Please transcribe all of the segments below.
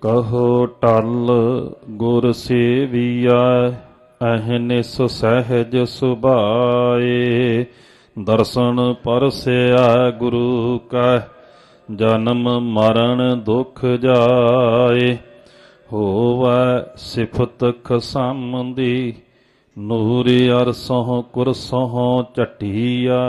ਕਹੋ ਟਲ ਗੁਰ ਸੇਵੀਆ ਅਹਨਿਸ ਸਹਿਜ ਸੁਭਾਏ। ਦਰਸ਼ਨ ਪਰਸਿਆ ਗੁਰੂ ਕਾ, ਜਨਮ ਮਰਨ ਦੁਖ ਜਾਏ। ਹੋਵੈ ਸਿਫਤ ਖਸਮਦੀ ਨੂਰ ਅਰਸੋਂ ਕੁਰਸੋਂ ਚਟੀਆ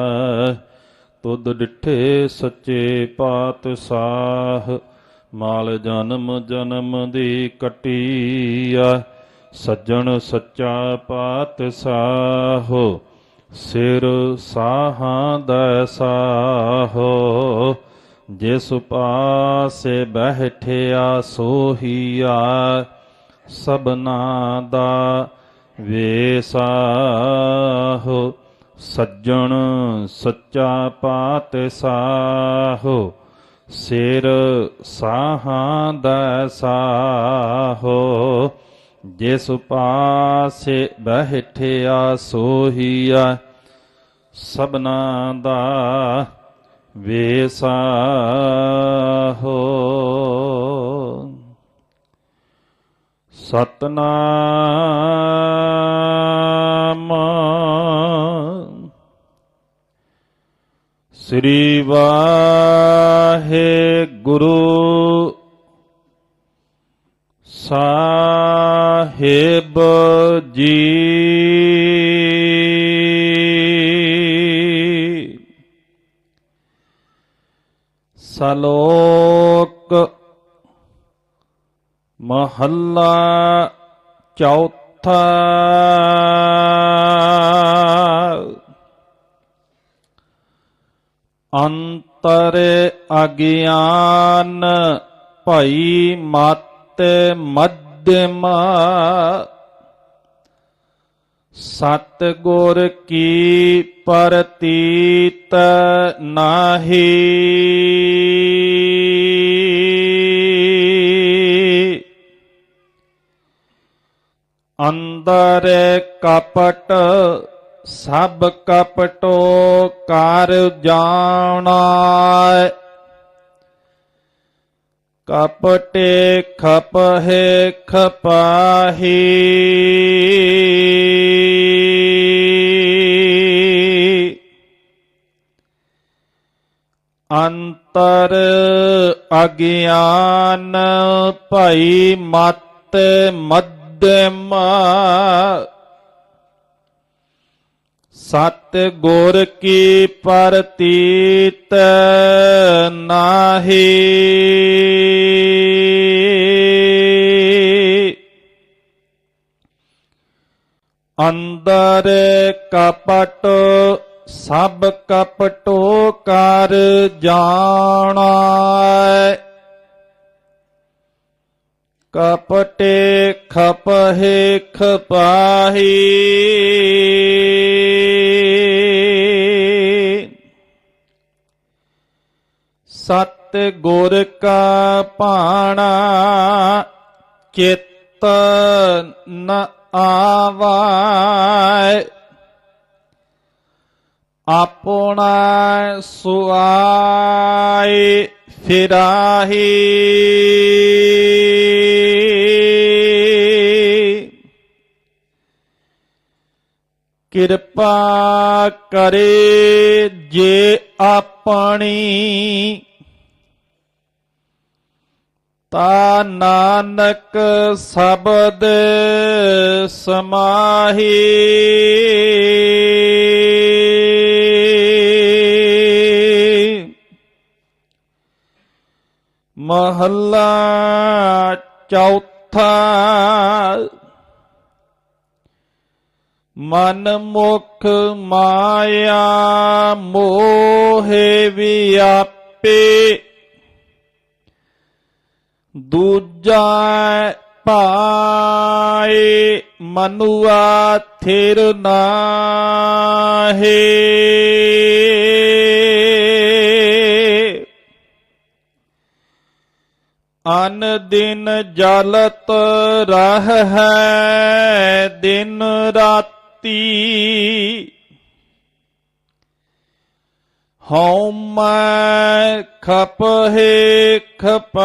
ਤੁਧ ਡਿਠੇ ਸੱਚੇ ਪਾਤਸ਼ਾਹ ਮਾਲ ਜਨਮ ਜਨਮ ਦੀ ਕਟੀਆ, ਸੱਜਣ ਸੱਚਾ ਪਾਤਸ਼ਾਹੋ, ਸਿਰ ਸਾਹਾਂ ਦਾ ਸਾਹੋ, ਜਿਸ ਪਾਸੇ ਬਹਿਠਿਆ ਸੋਹੀਆ ਸਬਨਾ ਦਾ ਵੇਸਾਹੋ, ਸੱਜਣ ਸੱਚਾ ਪਾਤਸ਼ਾਹੋ ਸਿਰ ਸਾਹਾਂ ਦਾ ਸਾਹੋ ਜਿਸ ਪਾਸੇ ਬਹਿਠਿਆ ਸੋਹੀਆ ਸਬਨਾ ਦਾ ਵੇਸਾਹੋ। ਸਤਨਾਮ ਸ੍ਰੀ ਵਾਹਿਗੁਰੂ ਸਾਹਿਬ ਜੀ। ਸਲੋਕ ਮਹੱਲਾ ਚੌਥਾ ਅੰਤਰ ਅਗਿਆਨ ਭਈ ਮਤ ਮਧਮ। ਸਤ ਗੁਰ ਕੀ ਪ੍ਰਤੀਤ ਨਾਹੀ। ਅੰਦਰ ਕਪਟ ਸਭ ਕਪਟੋ ਕਰ ਜਾਣਾ ਕਪਟੇ ਖਪਹਿ ਖਪਾਹੀ। ਅੰਤਰ ਅਗਿਆਨ ਭਈ ਮਤ ਮਧਿਮ ਸਤ ਗੁਰ ਕੀ ਪ੍ਰਤੀਤ ਨਾਹੀ। ਅੰਦਰ ਕਪਟ ਸਭ ਕਪਟੋ ਕਰ ਜਾਣਾ। ਕਪਟੇ ਖਪਹਿ ਖਪਾਹੀ ਸਤ ਗੁਰ ਕਾ ਭਾਣਾ ਚਿੱਤ ਨ ਆਵੈ ਆਪਣਾ ਸੁਆਈ ਫਿਰਾਹੀ। ਕਿਰਪਾ ਕਰੇ ਜੇ ਆਪਣੀ। ਤਾ ਨਾਨਕ ਸ਼ਬਦ ਸਮਾਹੀ। ਮਹੱਲਾ ਚੌਥਾ ਮਨ ਮੁਖ ਮਾਇਆ ਮੋਹਿ ਵਿਆਪੇ। ਦੂਜਾ ਪਾਏ ਮਨੁਆ ਥਿਰ ਨਾਹੀ। ਅਨ ਦਿਨ ਜਲਤ ਰਹ ਹੈ ਦਿਨ ਰਾਤ ਹਉ ਮੈਂ ਖਪਹਿ ਖਪਾਹੀ।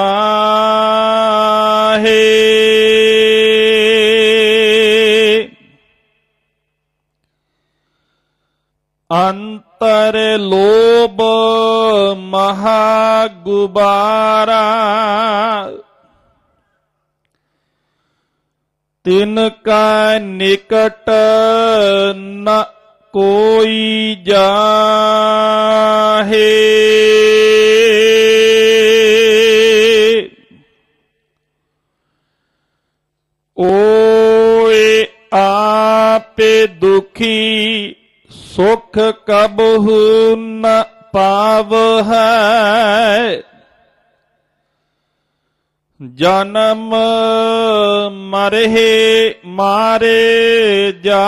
ਅੰਤਰ ਲੋਭ ਮਹਾ ਗੁਬਾਰਾ ਤਿਨ ਕਾ ਨਿਕਟ ਨ ਕੋਈ ਜਾਹੇ। ਓਏ ਆਪੇ ਦੁਖੀ ਸੁਖ ਕਬਹੂ ਨ ਪਾਵ ਹੈ। ਜਨਮ ਮਰਹਿ ਮਾਰੇ ਜਾਹੇ।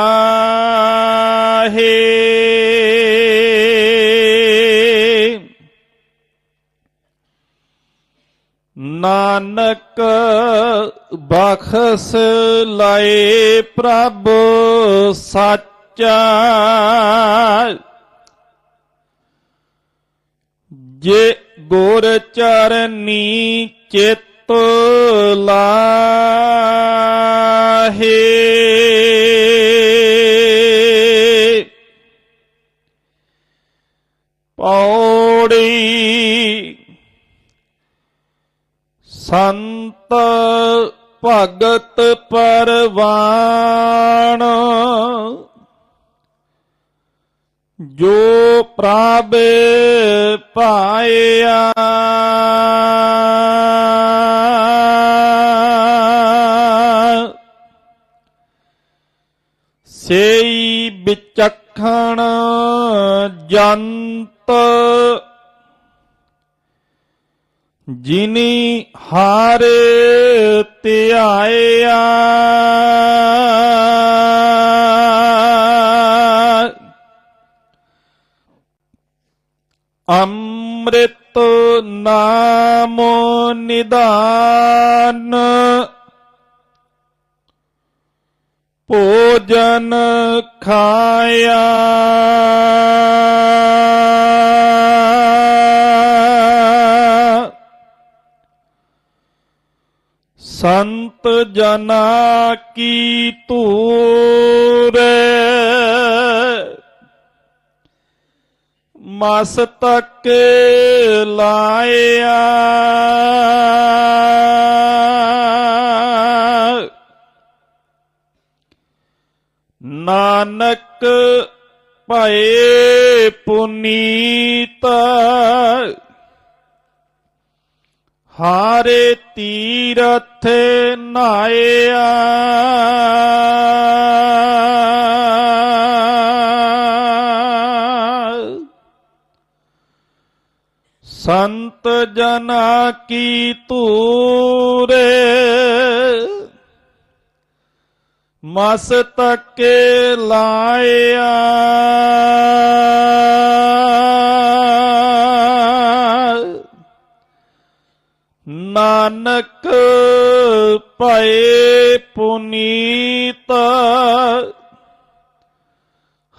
ਨਾਨਕ ਬਖਸ ਲਾਏ ਪ੍ਰਭ ਸੱਚਾ। ਜੇ ਗੁਰ ਚਰਨੀ ਚਿਤ ਲਾਹੇ ਪੌੜੀ ਸੰਤ ਭਗਤ ਪਰਵਾਣ ਜੋ ਪ੍ਰਭ ਪਾਇਆ ਸੇਈ ਵਿਚਖਣ ਜੰਤ ਜਿਨੀ ਹਾਰੇ ਧਿਆਇਆ। ਅੰਮ੍ਰਿਤ ਨਾਮ ਨਿਦਾਨ ਭੋਜਨ ਖਾਇਆ। ਸੰਤ ਜਨਾ ਕੀ ਤੂਰ ਮਸਤਕ ਲਾਇਆ। ਨਾਨਕ ਭਏ ਪੁਨੀਤ ਹਾਰੇ ਤੀਰਥ ਨਾਇਆ। ਸੰਤ ਜਨਾ ਕੀ ਤੂਰੇ ਮਸਤਕ ਲਾਇਆ। ਨਾਨਕ ਪਏ ਪੁਨੀਤ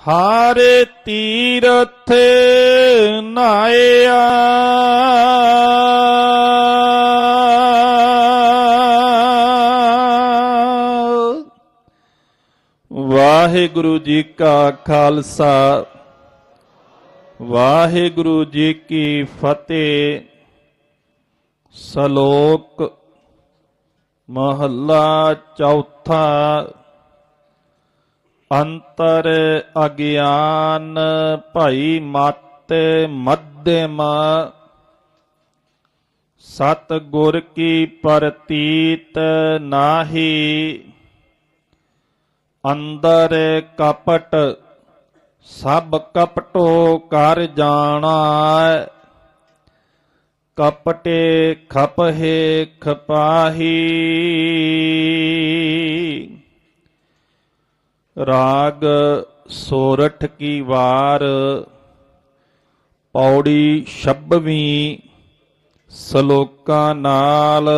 ਹਾਰੇ ਤੀਰਥ ਨਾਇਆ। ਵਾਹਿਗੁਰੂ ਜੀ ਕਾ ਖਾਲਸਾ, ਵਾਹਿਗੁਰੂ ਜੀ ਕੀ ਫਤਿਹ। ਸ਼ਲੋਕ ਮਹੱਲਾ ਚੌਥਾ, ਅੰਤਰ ਅਗਿਆਨ ਭਈ ਮਤ ਮੱਧਮ ਸਤ ਗੁਰ ਕੀ ਪ੍ਰਤੀਤ ਨਾਹੀ। ਅੰਦਰ ਕਪਟ, ਸਭ ਕਪਟੋ ਕਰ ਜਾਣਾ ਕਪਟੇ ਖਪਹੇ ਖਪਾਹੀ। ਰਾਗ ਸੋਰਠ ਕੀ ਵਾਰ, ਪੌੜੀ ਛੱਬਵੀਂ ਸ਼ਲੋਕਾਂ ਨਾਲ।